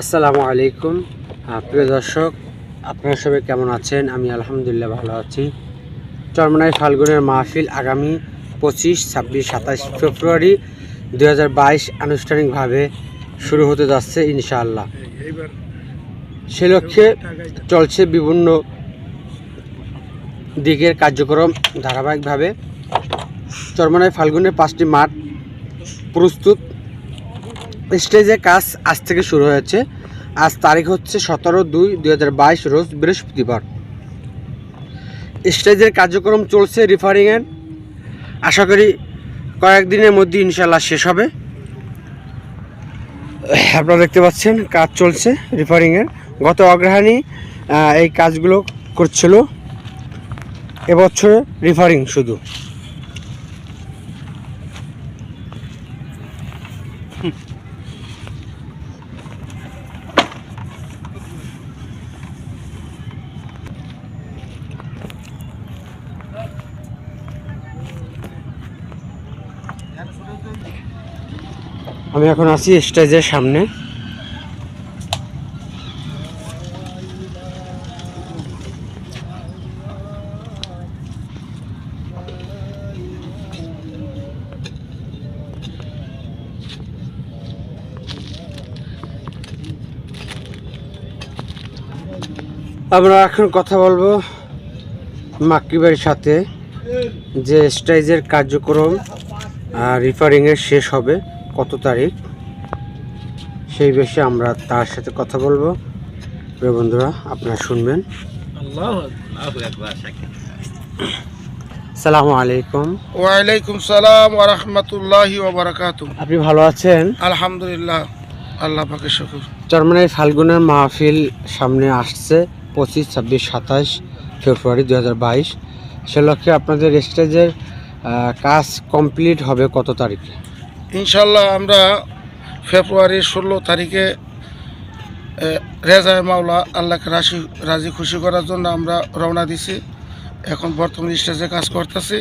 আসসালামু আলাইকুম। প্রিয় দর্শক, আপনারা সবাই কেমন আছেন? আমি আলহামদুলিল্লাহ ভালো আছি। চরমনাই ফাল্গুনের মাহফিল আগামী পঁচিশ, ছাব্বিশ সাতাশ ফেব্রুয়ারি দু হাজার বাইশ আনুষ্ঠানিকভাবে শুরু হতে যাচ্ছে ইনশাআল্লাহ। সে লক্ষ্যে চলছে বিভিন্ন দিকের কার্যক্রম ধারাবাহিকভাবে। চরমনাই ফাল্গুনের পাঁচটি মাঠ প্রস্তুত স্টেজে কাজ আজ থেকে শুরু হয়েছে। আজ তারিখ হচ্ছে সতেরো দুই দুই রোজ বৃহস্পতিবার। স্টেজের কার্যক্রম চলছে রিফারিংয়ের আশা করি কয়েকদিনের মধ্যে ইনশাল্লাহ শেষ হবে। আপনারা দেখতে পাচ্ছেন কাজ চলছে রিফারিংয়ের গত অগ্রহায়ণী এই কাজগুলো করছিল। এবছর রিফারিং শুধু। আমি এখন আছি স্টেজের সামনে। আমরা এখন কথা বলব মাকিবের সাথে যে স্টেজের কার্যক্রম রিফারিংয়ের শেষ হবে কত তারিখ? সেই বিষয়ে আমরা তার সাথে কথা বলব। প্রিয় বন্ধুরা আপনারা শুনবেন। সালামু আলাইকুম। ওয়ালাইকুম সালাম ওয়া রাহমাতুল্লাহি ওয়া বারাকাতুহু। আপনি ভালো আছেন? আলহামদুলিল্লাহ আল্লাহ পাকের শুকর। ফাল্গুনের মাহফিল সামনে আসছে পঁচিশ ছাব্বিশ সাতাশ ফেব্রুয়ারি দু হাজার বাইশ। সে লক্ষ্যে আপনাদের স্টেজের কাজ কমপ্লিট হবে কত তারিখে? ইনশাল্লাহ আমরা ফেব্রুয়ারির ষোলো তারিখে রেজায় মাওলা আল্লাহকে রাশি, রাজি খুশি করার জন্য আমরা রওনা দিছি। এখন বর্তমান স্টেজে কাজ করতেছি।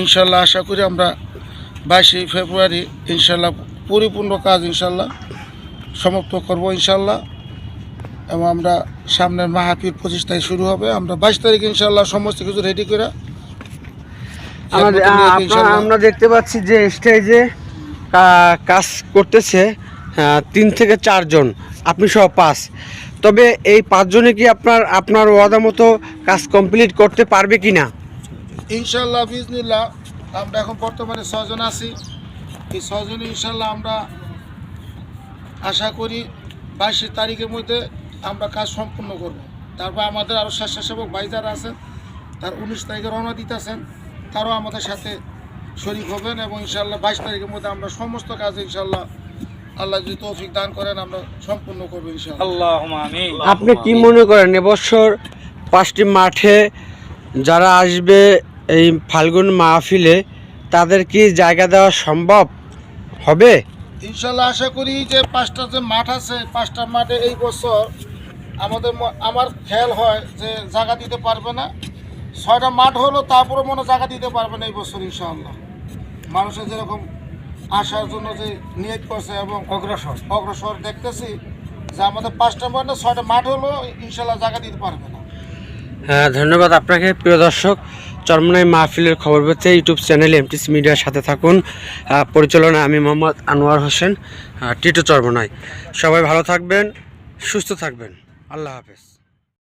ইনশাল্লাহ আশা করি আমরা বাইশে ফেব্রুয়ারি ইনশাল্লাহ পরিপূর্ণ কাজ ইনশাল্লাহ সমাপ্ত করব ইনশাল্লাহ এবং আমরা সামনের মাহাপীর পঁচিশ তারিখ শুরু হবে। আমরা বাইশ তারিখ ইনশাল্লাহ সমস্ত কিছু রেডি করে আমরা দেখতে পাচ্ছি যে স্টেজে কাজ করতেছে তিন থেকে চারজন আপনি সহ পাঁচ। তবে এই পাঁচজনে কি আপনার আপনার ওয়াদা মতো কাজ কমপ্লিট করতে পারবে কি না ইনশাল্লাহ বিজনিল্লাহ আমরা এখন বর্তমানে ছজন আছি। এই ছজনে ইনশাল্লাহ আমরা আশা করি বাইশে তারিখের মধ্যে আমরা কাজ সম্পূর্ণ করব। তারপর আমাদের আরও স্বেচ্ছাসেবক ভাই যারা আছেন তার উনিশ তারিখে রওনা দিতেছেন। তারাও আমাদের সাথে শরিক হবেন এবং ইনশাল্লাহ বাইশ তারিখের মধ্যে আমরা সমস্ত কাজ ইনশাল্লাহ আল্লাহ যদি তৌফিক দান করেন আমরা সম্পূর্ণ করব ইনশাল্লাহ আপনি কি মনে করেন এবছর পাঁচটি মাঠে যারা আসবে এই ফাল্গুন মাহফিলে তাদের কি জায়গা দেওয়া সম্ভব হবে? ইনশাল্লাহ আশা করি যে পাঁচটা যে মাঠ আছে পাঁচটা মাঠে এই বছর আমাদের আমার খেয়াল হয় যে জায়গা দিতে পারবে না। ছয়টা মাঠ হলো তারপরে মনে জায়গা দিতে পারবে না এই বছর ইনশাআল্লাহ। মানুষের যেরকম আসার জন্য যে নিয়োগ করছে এবং অগ্রসর। অগ্রসর দেখতেছি যে আমাদের পাঁচটা মাঠ না ছয়টা মাঠ হলো ইনশাল্লাহ জায়গা দিতে পারবে না। হ্যাঁ ধন্যবাদ আপনাকে। প্রিয় দর্শক চরমনাই মাহফিলের খবর পেতে ইউটিউব চ্যানেল এমটিসি মিডিয়ার সাথে থাকুন। পরিচালনা আমি মোহাম্মদ আনোয়ার হোসেন টিটু চরমনাই। সবাই ভালো থাকবেন সুস্থ থাকবেন। আল্লাহ হাফেজ।